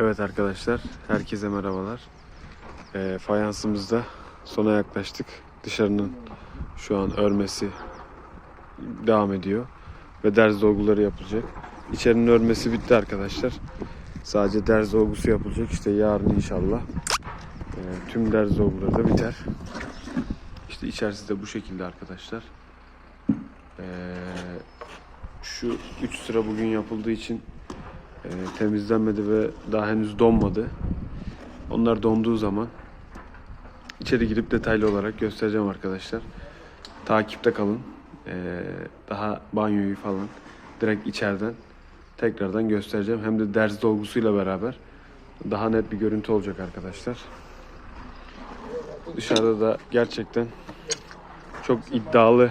Evet arkadaşlar, herkese merhabalar. Ee, fayansımızda sona yaklaştık. Dışarının şu an örmesi devam ediyor ve derz dolguları yapılacak. İçerinin örmesi bitti arkadaşlar. Sadece derz dolgusu yapılacak. İşte yarın inşallah ee, tüm derz dolguları da biter. İşte içerisi de bu şekilde arkadaşlar. Ee, şu 3 sıra bugün yapıldığı için e, temizlenmedi ve daha henüz donmadı. Onlar donduğu zaman içeri girip detaylı olarak göstereceğim arkadaşlar. Takipte kalın. E, daha banyoyu falan direkt içeriden tekrardan göstereceğim. Hem de ders dolgusuyla beraber daha net bir görüntü olacak arkadaşlar. Dışarıda da gerçekten çok iddialı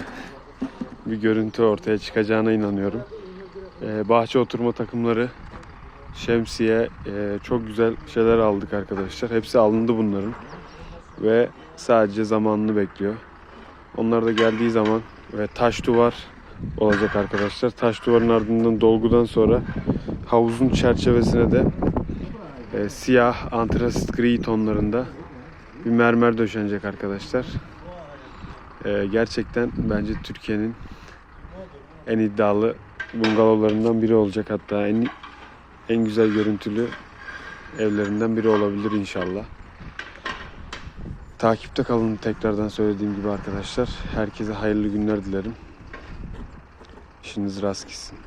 bir görüntü ortaya çıkacağına inanıyorum. Ee, bahçe oturma takımları, şemsiye, e, çok güzel şeyler aldık arkadaşlar. Hepsi alındı bunların ve sadece zamanını bekliyor. Onlar da geldiği zaman ve taş duvar olacak arkadaşlar. Taş duvarın ardından dolgudan sonra havuzun çerçevesine de e, siyah antrasit gri tonlarında bir mermer döşenecek arkadaşlar. E, gerçekten bence Türkiye'nin en iddialı bungalovlarından biri olacak hatta en en güzel görüntülü evlerinden biri olabilir inşallah. Takipte kalın tekrardan söylediğim gibi arkadaşlar. Herkese hayırlı günler dilerim. İşiniz rast gitsin.